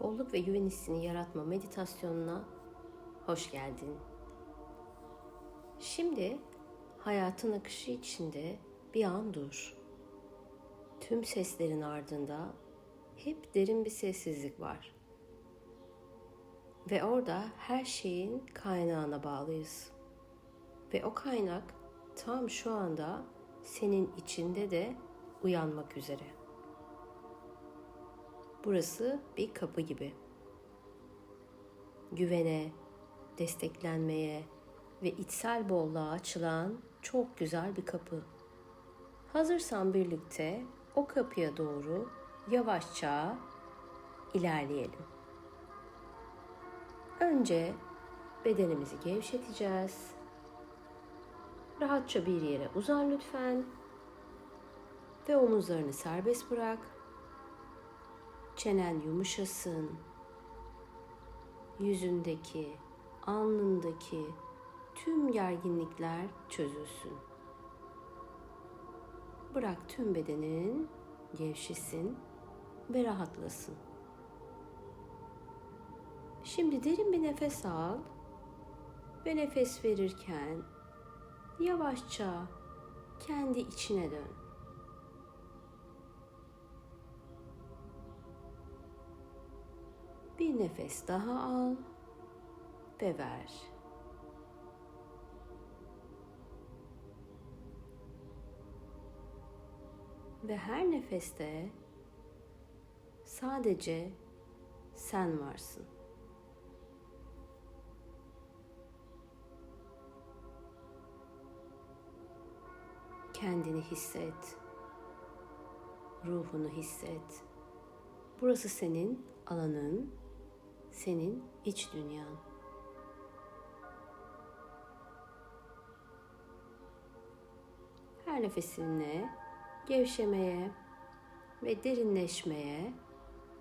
Bolluk ve güven hissini yaratma meditasyonuna hoş geldin. Şimdi hayatın akışı içinde bir an dur. Tüm seslerin ardında hep derin bir sessizlik var. Ve orada her şeyin kaynağına bağlıyız. Ve o kaynak tam şu anda senin içinde de uyanmak üzere. Burası bir kapı gibi. Güvene, desteklenmeye ve içsel bolluğa açılan çok güzel bir kapı. Hazırsan birlikte o kapıya doğru yavaşça ilerleyelim. Önce bedenimizi gevşeteceğiz. Rahatça bir yere uzan lütfen ve omuzlarını serbest bırak. Çenen yumuşasın. Yüzündeki, alnındaki tüm gerginlikler çözülsün. Bırak tüm bedenin gevşesin ve rahatlasın. Şimdi derin bir nefes al ve nefes verirken yavaşça kendi içine dön. Bir nefes daha al ve ver. Ve her nefeste sadece sen varsın. Kendini hisset. Ruhunu hisset. Burası senin alanın, senin iç dünyan. Her nefesinle gevşemeye ve derinleşmeye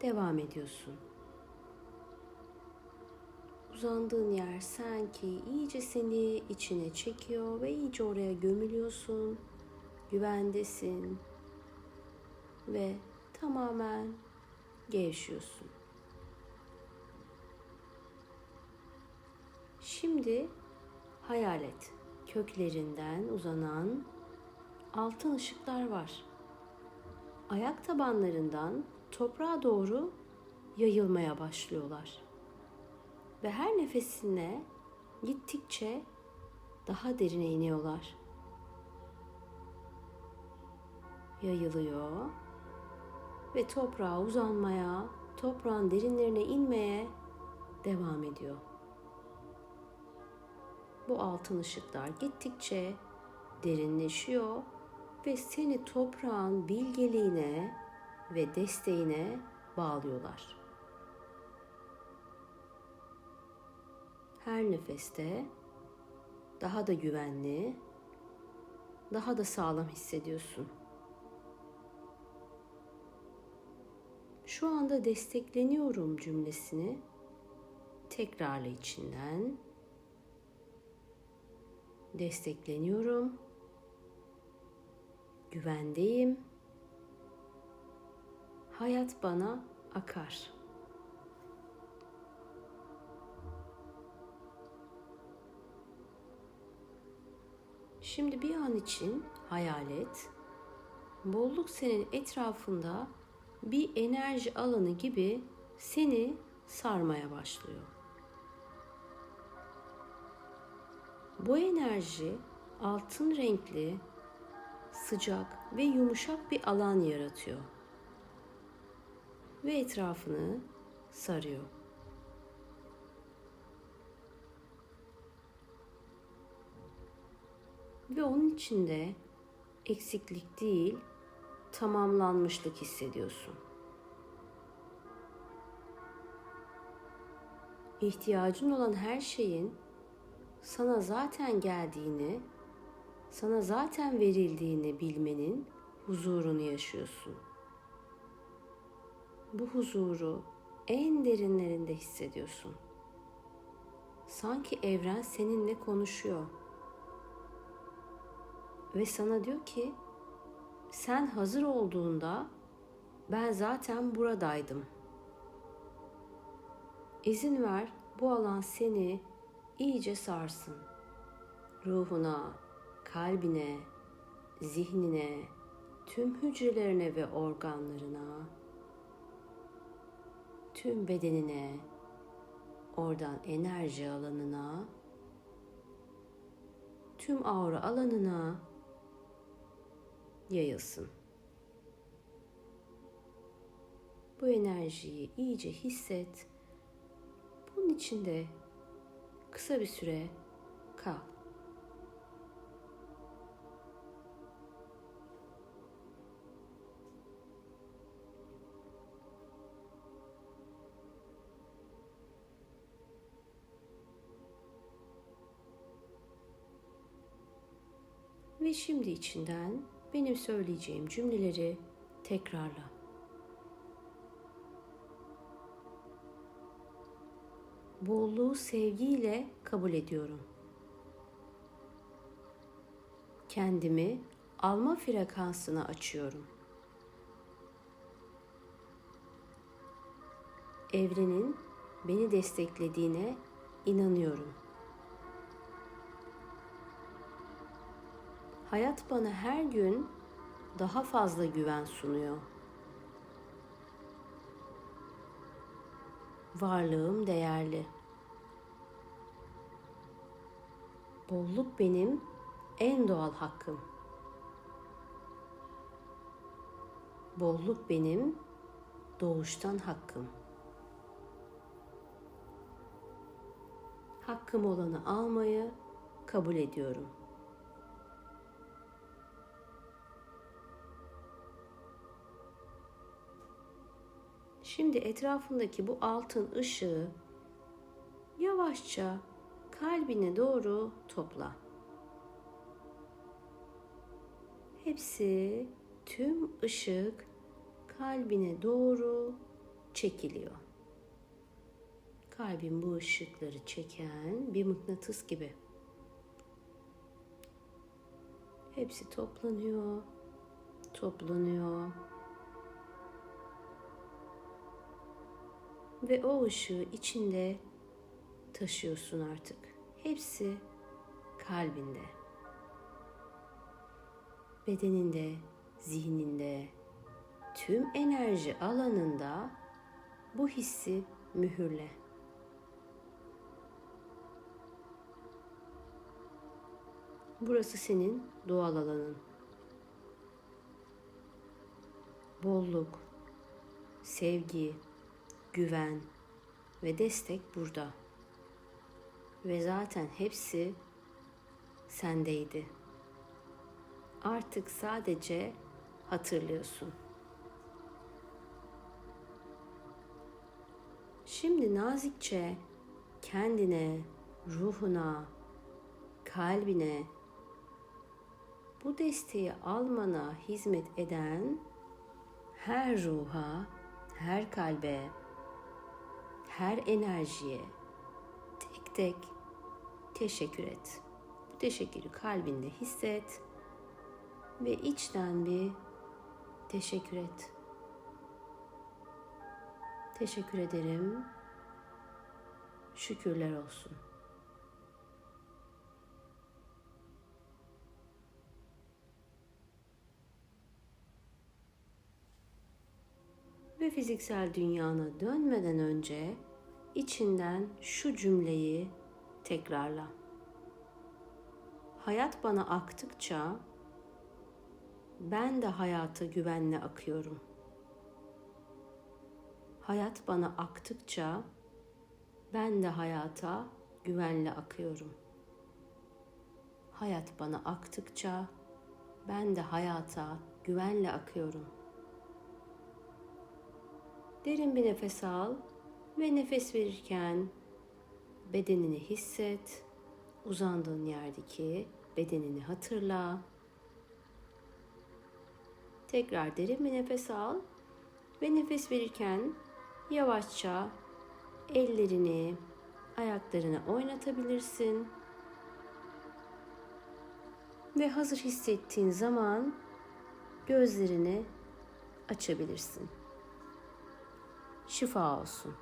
devam ediyorsun. Uzandığın yer sanki iyice seni içine çekiyor ve iyice oraya gömülüyorsun. Güvendesin ve tamamen gevşiyorsun. Şimdi hayal et. Köklerinden uzanan altın ışıklar var. Ayak tabanlarından toprağa doğru yayılmaya başlıyorlar. Ve her nefesine gittikçe daha derine iniyorlar. Yayılıyor ve toprağa uzanmaya, toprağın derinlerine inmeye devam ediyor. Bu altın ışıklar gittikçe derinleşiyor ve seni toprağın bilgeliğine ve desteğine bağlıyorlar. Her nefeste daha da güvenli, daha da sağlam hissediyorsun. Şu anda destekleniyorum cümlesini tekrarla içinden. Destekleniyorum. Güvendeyim. Hayat bana akar. Şimdi bir an için hayal et. Bolluk senin etrafında bir enerji alanı gibi seni sarmaya başlıyor. Bu enerji altın renkli, sıcak ve yumuşak bir alan yaratıyor. Ve etrafını sarıyor. Ve onun içinde eksiklik değil, tamamlanmışlık hissediyorsun. İhtiyacın olan her şeyin sana zaten geldiğini, sana zaten verildiğini bilmenin huzurunu yaşıyorsun. Bu huzuru en derinlerinde hissediyorsun. Sanki evren seninle konuşuyor. Ve sana diyor ki sen hazır olduğunda ben zaten buradaydım. İzin ver bu alan seni iyice sarsın. Ruhuna, kalbine, zihnine, tüm hücrelerine ve organlarına, tüm bedenine, oradan enerji alanına, tüm aura alanına yayılsın. Bu enerjiyi iyice hisset. Bunun içinde kısa bir süre kal. Ve şimdi içinden benim söyleyeceğim cümleleri tekrarla. Bolluğu sevgiyle kabul ediyorum. Kendimi alma frekansına açıyorum. Evrenin beni desteklediğine inanıyorum. Hayat bana her gün daha fazla güven sunuyor. Varlığım değerli. Bolluk benim en doğal hakkım. Bolluk benim doğuştan hakkım. Hakkım olanı almayı kabul ediyorum. Şimdi etrafındaki bu altın ışığı yavaşça kalbine doğru topla. Hepsi tüm ışık kalbine doğru çekiliyor. Kalbin bu ışıkları çeken bir mıknatıs gibi. Hepsi toplanıyor, toplanıyor. Ve o ışığı içinde taşıyorsun artık. Hepsi kalbinde. Bedeninde, zihninde, tüm enerji alanında bu hissi mühürle. Burası senin doğal alanın. Bolluk, sevgi, güven ve destek burada. Ve zaten hepsi sendeydi. Artık sadece hatırlıyorsun. Şimdi nazikçe kendine, ruhuna, kalbine bu desteği almana hizmet eden her ruha, her kalbe, her enerjiye tek tek teşekkür et. Bu teşekkürü kalbinde hisset ve içten bir teşekkür et. Teşekkür ederim. Şükürler olsun. Ve fiziksel dünyana dönmeden önce içinden şu cümleyi tekrarla. Hayat bana aktıkça ben de hayata güvenle akıyorum. Hayat bana aktıkça ben de hayata güvenle akıyorum. Hayat bana aktıkça ben de hayata güvenle akıyorum. Derin bir nefes al ve nefes verirken bedenini hisset. Uzandığın yerdeki bedenini hatırla. Tekrar derin bir nefes al ve nefes verirken yavaşça ellerini, ayaklarını oynatabilirsin. Ve hazır hissettiğin zaman gözlerini açabilirsin. Şifa olsun.